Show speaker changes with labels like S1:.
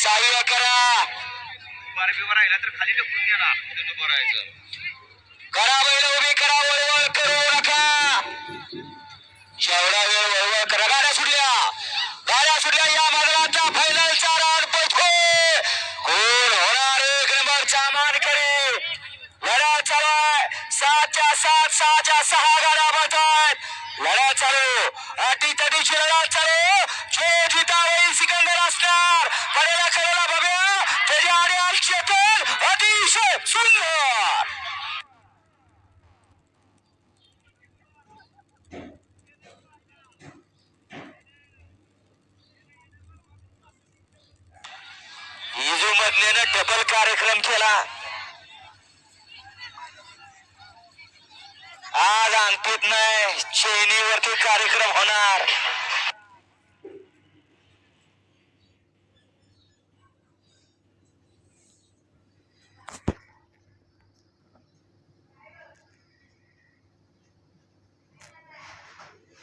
S1: सहाय्य करा.
S2: राहिला तर खाली द्या ना.
S1: करा बैल उभी करा वळवळ करू नका. जेवढा वेळ वळवळ करा. गाड्या सुटल्या. गाड्या सुटल्या या मैदानाचा फायनलचा रान पळतोय. कोण होणार एक नंबरचा मानकरी? लढा चालू आहे सातच्या सात सहाच्या सहा गाड्या बळतायत लढा चालू. अटी तटीची लढा चालू የዛሬ አልቸተል አዲስ डबल कार्यक्रम केला आज अंकित नहीं चेनी वरती कार्यक्रम होना